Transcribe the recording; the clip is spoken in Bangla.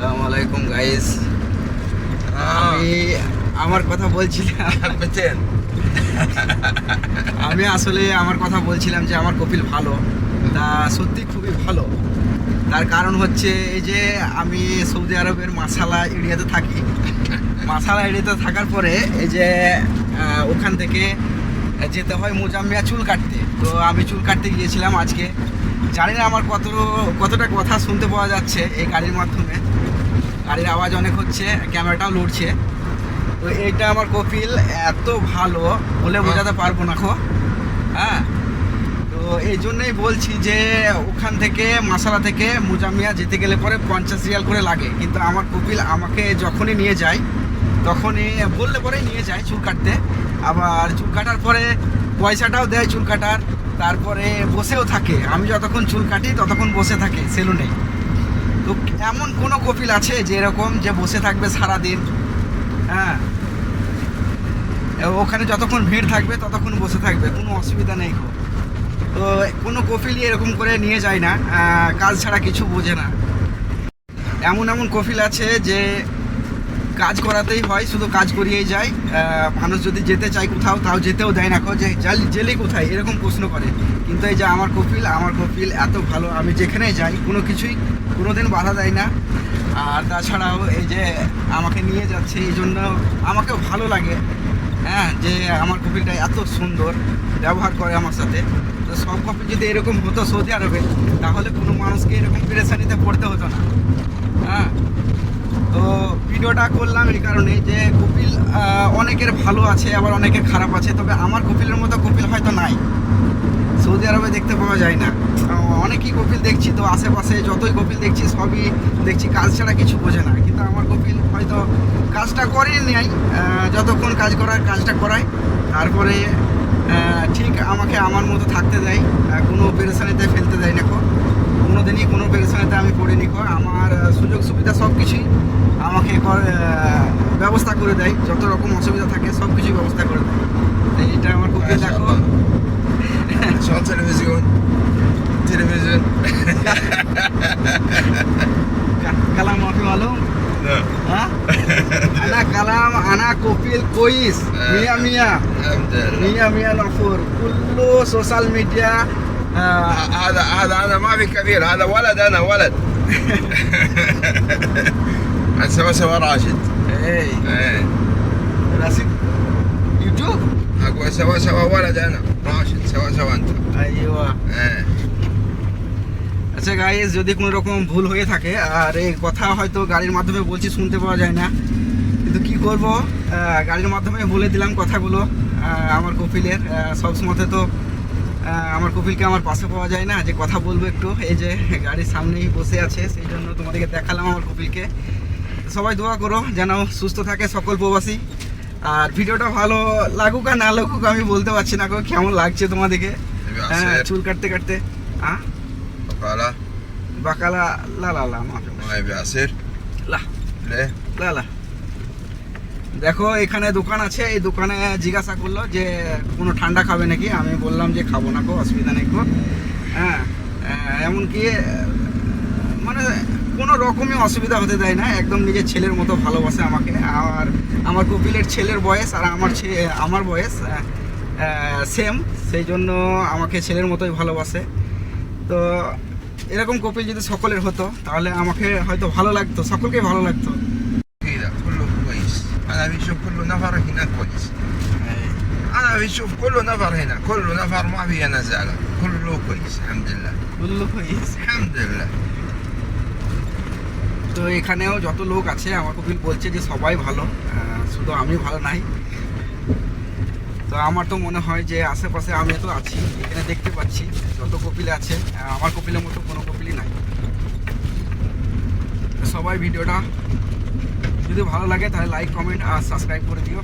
আসসালামু আলাইকুম গাইস আমি আমার কথা বলছিলাম। আমি আসলে আমার কথা বলছিলাম যে আমার কপিল ভালো। তা সত্যি খুবই ভালো। তার কারণ হচ্ছে এই যে আমি সৌদি আরবের মাসালা এরিয়াতে থাকি। মাসালা এরিয়াতে থাকার পরে এই যে ওখান থেকে যেতে হয় মোজাম্মিয়া চুল কাটতে। তো আমি চুল কাটতে গিয়েছিলাম আজকে। জানি না আমার কত কতটা কথা শুনতে পাওয়া যাচ্ছে এই গাড়ির মাধ্যমে। গাড়ির আওয়াজ অনেক হচ্ছে ক্যামেরাটাও লড়ছে তো এইটা আমার কপিল এত ভালো বলে বোঝাতে পারব না খো হ্যাঁ? তো এই জন্যই বলছি যে ওখান থেকে মাসালা থেকে মুজামিয়া যেতে গেলে পরে পঞ্চাশ রিয়াল করে লাগে। কিন্তু আমার কপিল আমাকে যখনই নিয়ে যায় তখনই বললে পরে নিয়ে যায় চুল কাটতে। আবার চুল কাটার পরে পয়সাটাও দেয় চুল কাটার তারপরে বসেও থাকে। আমি যতক্ষণ চুল কাটি ততক্ষণ বসে থাকে সেলুনে। তো এমন কোনো কপিল আছে যে এরকম যে বসে থাকবে সারাদিন? হ্যাঁ। ওখানে যতক্ষণ ভিড় থাকবে, ততক্ষণ বসে থাকবে, কোনো অসুবিধা নেই তো কোনো কফিলই এরকম করে নিয়ে যায় না কাজ ছাড়া কিছু বোঝে না। এমন এমন কপিল আছে যে কাজ করাতেই হয়, শুধু কাজ করিয়েই যায়। মানুষ যদি যেতে চায় কোথাও, তাও যেতেও দেয় না। যে জাল- কোথায়, এরকম প্রশ্ন করে। কিন্তু এই যে আমার কপিল আমার কপিল এত ভালো, আমি যেখানে যাই, কোনো কিছুই কোনোদিন বাধা দেয় না। আর তাছাড়াও এই যে আমাকে নিয়ে যাচ্ছে, এই জন্য আমাকেও ভালো লাগে। হ্যাঁ যে আমার কপিলটা এত সুন্দর, ব্যবহার করে আমার সাথে। তো সব কপিল যদি এরকম হতো সৌদি আরবে, তাহলে কোনো মানুষকে এরকম পেরেশানিতে পড়তে হতো না। হ্যাঁ তো ভিডিওটা করলাম এই কারণে যে কপিল অনেকের ভালো আছে, আবার অনেকের খারাপ আছে, তবে আমার কপিলের মতো কপিল হয়তো নাই। সৌদি আরবে দেখতে পাওয়া যায় না। অনেকই কপিল দেখছি, তো আশেপাশে যতই কপিল দেখছি, সবই দেখছি, কাজ ছাড়া কিছু বোঝে না। কিন্তু আমার কপিল হয়তো কাজটা করে নেয় যতক্ষণ কাজ করার কাজটা করায়। তারপরে ঠিক আমাকে আমার মতো থাকতে দেয় কোনো পেরেশানিতে ফেলতে দেয় না কোনো দিনই কোনো পেরেশানিতে আমি পড়িনি কো আমার আহ, সুযোগ সুবিধা সব কিছুই আমাকে করে, আহ, ব্যবস্থা করে দেয় যত রকম অসুবিধা থাকে সব কিছুই ব্যবস্থা করে দেয় তো এইটা আমার কপিল ما شاء দেখো الله شو تلفزيون تلفزيون কালাম মাফি মালুম نعم হ্যাঁ আনা কালাম আনা কপিল কইস মিয়া মিয়া الحمد لله মিয়া মিয়া নফর কুল্লু সোশ্যাল মিডিয়া هذا هذا انا ما في كبير هذا ولد انا ولد عن سوا سوا راشد এই ايه রাশিদ ইউটিউব اقول سوا سوا ولد انا راشد سوا سوا انت আইওয়া ايه আচ্ছা গাইস যদি কোনো রকম ভুল হয়ে থাকে আর এই কথা হয়তো গাড়ির মাধ্যমে বলছি শুনতে পাওয়া যায় না কিন্তু কি করব আহ, গাড়ির মাধ্যমে বলে দিলাম কথাগুলো আহ, আমার কপিলের সব সময়তে তো আহ, আমার কপিলকে আমার পাশে পাওয়া যায় না যে কথা বলব একটু। এই যে গাড়ির সামনেই বসে আছে সেই জন্য তোমাদেরকে দেখালাম আমার কপিলকে। সবাই দোয়া করো যেন সুস্থ থাকে সকল প্রবাসী। আর ভিডিওটা ভালো লাগুক আর না লাগুক আমি বলতে পারছি না কেমন লাগছে তোমাদেরকে? হ্যাঁ চুল কাটতে কাটতে। বাকালা। বাকালা লা লা লা। লা। লা লা। দেখো, এখানে দোকান আছে। এই দোকানে জিজ্ঞাসা করল যে, কোনো ঠান্ডা খাবে নাকি? আমি বললাম যে, খাব না কো অসুবিধা নেই কো হ্যাঁ এমনকি মানে কোনো রকমই অসুবিধা হতে দেয় না। একদম নিজের ছেলের মতো ভালোবাসে আমাকে। আর আমার কপিলের ছেলের বয়স আর আমার আমার বয়স সেম সেই জন্য আমাকে ছেলের মতোই ভালোবাসে। তো, এরকম কপিল যদি সকলের হতো, তাহলে আমাকে হয়তো ভালো লাগতো, সকলকেই ভালো লাগতো। انا بشوف كل نفر هنا كويس انا بشوف كل نفر هنا كل نفر ما فيه نزاله كله كويس الحمد لله বললো হয়েছে الحمد لله তো এখানেও যত লোক আছে আমার কপিল বলছে যে সবাই ভালো আহ, শুধু আমি ভালো নাই তো আমার তো মনে হয় যে আশেপাশে আমি তো আছি এখানে দেখতে পাচ্ছি যত কপিল আছে আহ, আমার কপিলের মতো কোনো কপিলই নাই তো সবাই ভিডিওটা যদি ভালো লাগে তাহলে লাইক কমেন্ট আর সাবস্ক্রাইব করে দিও।